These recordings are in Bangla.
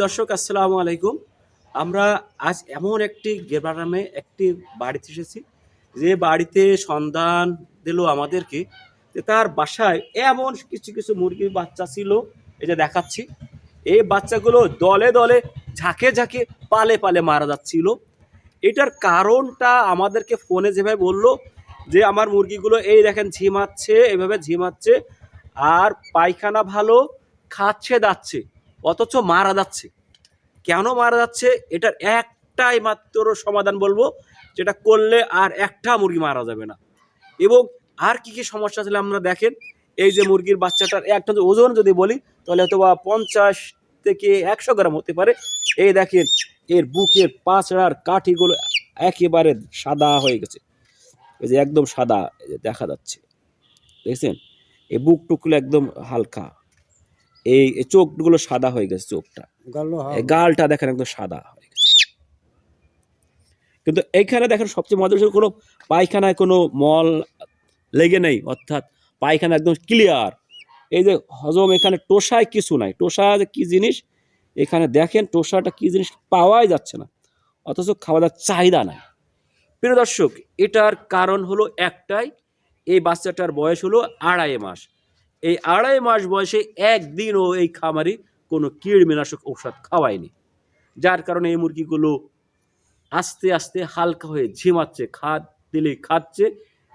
দর্শক, আসসালামু আলাইকুম। আমরা আজ এমন একটি গ্রামে একটি বাড়িতে এসেছি। যে বাড়িতে সন্ধান দিল আমাদেরকে, যে তার বাসায় এমন কিছু কিছু মুরগির বাচ্চা ছিল যে দেখাচ্ছি। এই বাচ্চাগুলো দলে দলে, ঝাঁকে ঝাঁকে, পালে পালে মারা যাচ্ছিল। এটার কারণটা আমাদেরকে ফোনে যেভাবে বলল, যে আমার মুরগিগুলো এই দেখেন ঝিমাচ্ছে, এভাবে ঝিমাচ্ছে, আর পায়খানা ভালো, খাচ্ছে, দাচ্ছে। অথচ মারা যাচ্ছে। কেন মারা যাচ্ছে? এটার একটাই মাত্র সমাধান বলব, যেটা করলে আর একটা মুরগি মারা যাবে না। এবং আর কি কি সমস্যা ছিল আমরা দেখেন, এই যে মুরগির বাচ্চাটার একটা ওজন যদি বলি, তাহলে হয়তো বা পঞ্চাশ থেকে একশো গ্রাম হতে পারে। এই দেখেন, এর বুকের পাঁচড়ার কাঠিগুলো একেবারে সাদা হয়ে গেছে। এই যে একদম সাদা দেখা যাচ্ছে। দেখছেন? এই বুক টুকগুলো একদম হালকা। এই চোখগুলো সাদা হয়ে গেছে চোখটা। গালটা দেখেন একদম সাদা হয়ে গেছে। কিন্তু এইখানে দেখেন সবচেয়ে মজার বিষয় কোনো পায়খানায় কোনো মল লেগে নেই অর্থাৎ পায়খানা একদম ক্লিয়ার এই যে হজম এখানে টোসায় কিছু নাই। টোসা যে কী জিনিস? এখানে দেখেন টোসাটা কি জিনিস পাওয়াই যাচ্ছে না। অথচ খাওয়া দাওয়ার চাহিদা নাই। প্রিয় দর্শক এটার কারণ হলো একটাই এই বাচ্চাটার বয়স হলো আড়াই মাস। এই আড়াই মাস বয়সে একদিনও এই খামারি কোনো কীড়নাশক ঔষধ খাওয়ায়নি। যার কারণে এই মুরগিগুলো আস্তে আস্তে হালকা হয়ে ঝিমাচ্ছে, খাদ দিলেই খাচ্ছে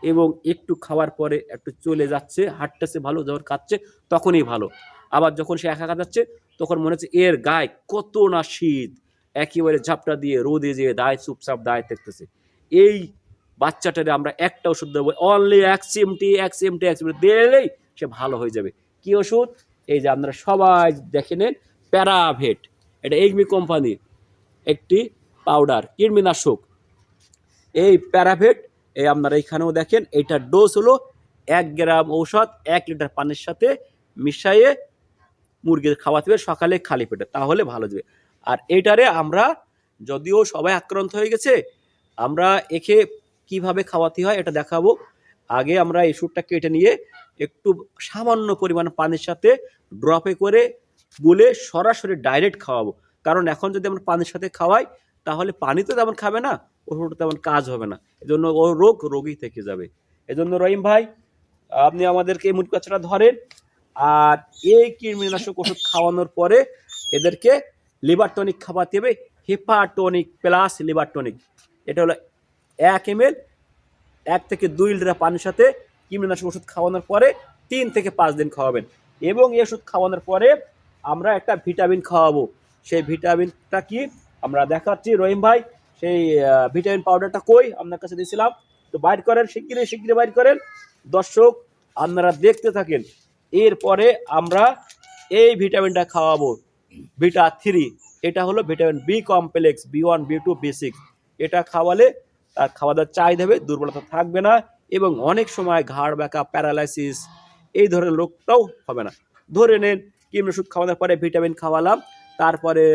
এবং একটু খাওয়ার পরে একটু চলে যাচ্ছে, হাঁটতেছে ভালো, যখন খাচ্ছে তখনই ভালো। আবার যখন সে একা যাচ্ছে তখন মনে হচ্ছে, এর গায়ে কত না শীত! একেবারে ঝাপটা দিয়ে রোদে যেয়ে দায় চুপচাপ দায় দেখতেছে। এই বাচ্চাটারে আমরা একটা ওষুধ দেবো অনলি এক সিমটি এক সিমটি এক সিমটি দিলেই সে ভালো হয়ে যাবে। কি ওষুধ? এই যে আপনারা সবাই দেখে নেন প্যারাভেট এটা এগমি কোম্পানির একটি পাউডার কীটনাশক এই প্যারাভেট এই আপনারা এখানেও দেখেন এইটার ডোজ হলো এক গ্রাম ঔষধ, এক লিটার পানির সাথে মিশাইয়ে মুরগির খাওয়াতে হবে সকালে খালি পেটে, তাহলে ভালো যাবে। আর এইটারে আমরা যদিও সবাই আক্রান্ত হয়ে গেছে, আমরা একে কীভাবে খাওয়াতে হয় এটা দেখাবো। আগে আমরা এই সুরটা কেটে নিয়ে একটু সামান্য পরিমাণ পানির সাথে ড্রপে করে গুলে সরাসরি ডাইরেক্ট খাওয়াবো। কারণ এখন যদি আমরা পানির সাথে খাওয়াই, তাহলে পানি তো তেমন খাবে না, ওষুধ তেমন কাজ হবে না। এজন্য ও রোগ রোগী থেকে যাবে। এজন্য রহিম ভাই, আপনি আমাদেরকে এই বাচ্চাটা ধরেন, আর এই কীটনাশক ওষুধ খাওয়ানোর পরে এদেরকে লিভার টনিক খাওয়াতে হবে হেপাটনিক প্লাস লিভার টনিক এটা হলো এক এম এক থেকে দুই লিটার পানির সাথে কীটনাশক ওষুধ খাওয়ানোর পরে তিন থেকে পাঁচ দিন খাওয়াবেন। এবং এই ওষুধ খাওয়ানোর পরে আমরা একটা ভিটামিন খাওয়াবো। সেই ভিটামিনটা কি? আমরা দেখাচ্ছি রহিম ভাই। সেই ভিটামিন পাউডারটা কই? আপনার কাছে দিয়েছিলাম। তো বাইর করেন, শিগগিরই শিগগিরই বাইর করেন। দর্শক, আপনারা দেখতে থাকেন। এরপরে আমরা এই ভিটামিনটা খাওয়াবো। Vita three. এটা হলো vitamin B complex, B one, B two, B six. এটা খাওয়ালে তার খাওয়া দাওয়ার চাহিদা হবে দুর্বলতা থাকবে না এবং অনেক সময় ঘাড় ব্যাকা প্যারালাইসিস এই ধরনের রোগটাও হবে না। ধরে নেন কিম ওষুধ খাওয়ানোর পরে ভিটামিন খাওয়ালাম, তারপরে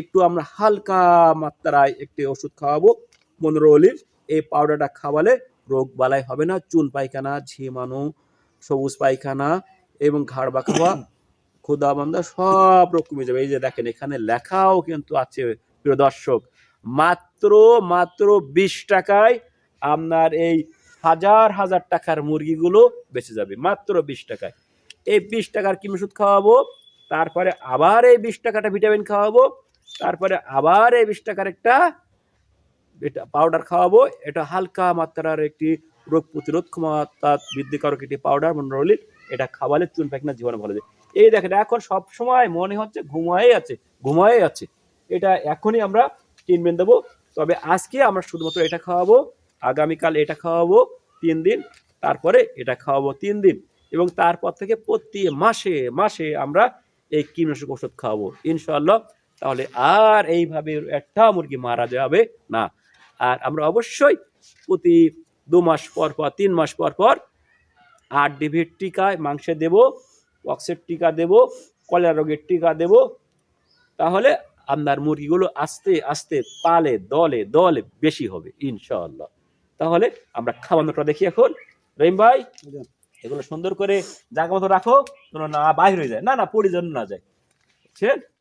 একটু আমরা হালকা মাত্রায় একটি ওষুধ খাওয়াবো মনোরোলির এই পাউডারটা খাওয়ালে রোগ বালাই হবে না চুন পায়খানা ঝিমানো সবুজ পায়খানা এবং ঘাড় বা খাওয়া ক্ষুদা বান্ধা সব রোগ কমে যাবে। এই যে দেখেন, এখানে লেখাও কিন্তু আছে, প্রিয় দর্শক। মাত্র মাত্র বিশ টাকায় আপনার এই হাজার হাজার টাকার মুরগিগুলো বেঁচে যাবে, মাত্র বিশ টাকায়। এই বিশ টাকার কিম ওষুধ খাওয়াবো? তারপরে আবার এই বিশ টাকাটা ভিটামিন খাওয়াবো, তারপরে আবার এই বিশ টাকার একটা পাউডার খাওয়াবো। এটা হালকা মাত্রার একটি রোগ প্রতিরোধ ক্ষমতা বৃদ্ধিকারক একটি পাউডার মনোরলিট এটা খাওয়ালে চুল পায়খানা জীবনে ভালো যায়। এই দেখেন, এখন সব সময় মনে হচ্ছে ঘুমাই আছে ঘুমাই আছে। এটা এখনই আমরা ট্রিটমেন্ট দেবো। তবে আজকে আমরা শুধুমাত্র এটা খাওয়াবো, আগামীকাল এটা খাওয়াবো তিন দিন, তারপরে এটা খাওয়াবো তিন দিন। এবং তারপর থেকে প্রতি মাসে মাসে আমরা এই কীটনাশক ওষুধ খাওয়াবো ইনশাল্লাহ তাহলে আর এইভাবে একটা মুরগি মারা যাবে না। আর আমরা অবশ্যই প্রতি দু মাস পর পর, তিন মাস পর পর আট ডিভির টিকা মাংসে দেব পক্সের টিকা দেব কলেরা রোগের টিকা দেব। তাহলে আপনার মুরগিগুলো আস্তে আস্তে পালে, দলে দলে বেশি হবে ইনশাল্লাহ তাহলে আমরা খাওয়ানোটা দেখি এখন। রহিম ভাই, এগুলো সুন্দর করে জায়গা মতো রাখো না বাইরে হয়ে যায়। না না, পরিজন না যায়। বুঝছেন